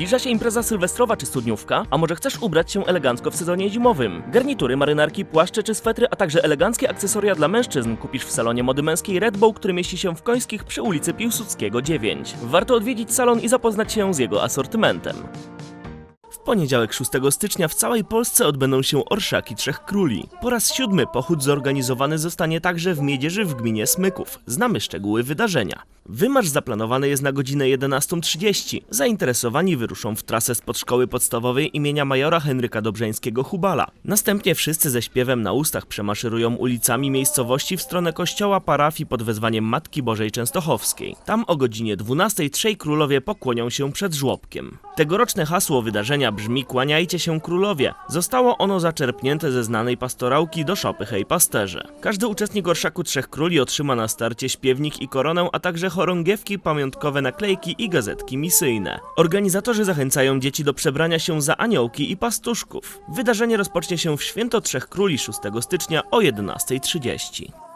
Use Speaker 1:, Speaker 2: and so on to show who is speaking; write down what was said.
Speaker 1: Zbliża się impreza sylwestrowa czy studniówka, a może chcesz ubrać się elegancko w sezonie zimowym? Garnitury, marynarki, płaszcze czy swetry, a także eleganckie akcesoria dla mężczyzn kupisz w salonie mody męskiej Red Bull, który mieści się w Końskich przy ulicy Piłsudskiego 9. Warto odwiedzić salon i zapoznać się z jego asortymentem. Poniedziałek 6 stycznia w całej Polsce odbędą się Orszaki Trzech Króli. Po raz siódmy pochód zorganizowany zostanie także w Miedzierzy w gminie Smyków. Znamy szczegóły wydarzenia. Wymarsz zaplanowany jest na godzinę 11.30. Zainteresowani wyruszą w trasę spod szkoły podstawowej imienia majora Henryka Dobrzeńskiego Hubala. Następnie wszyscy ze śpiewem na ustach przemaszerują ulicami miejscowości w stronę kościoła parafii pod wezwaniem Matki Bożej Częstochowskiej. Tam o godzinie 12.00 trzej królowie pokłonią się przed żłobkiem. Tegoroczne hasło wydarzenia brzmi Kłaniajcie się królowie. Zostało ono zaczerpnięte ze znanej pastorałki do szopy Hej Pasterze. Każdy uczestnik Orszaku Trzech Króli otrzyma na starcie śpiewnik i koronę, a także chorągiewki, pamiątkowe naklejki i gazetki misyjne. Organizatorzy zachęcają dzieci do przebrania się za aniołki i pastuszków. Wydarzenie rozpocznie się w Święto Trzech Króli 6 stycznia o 11.30.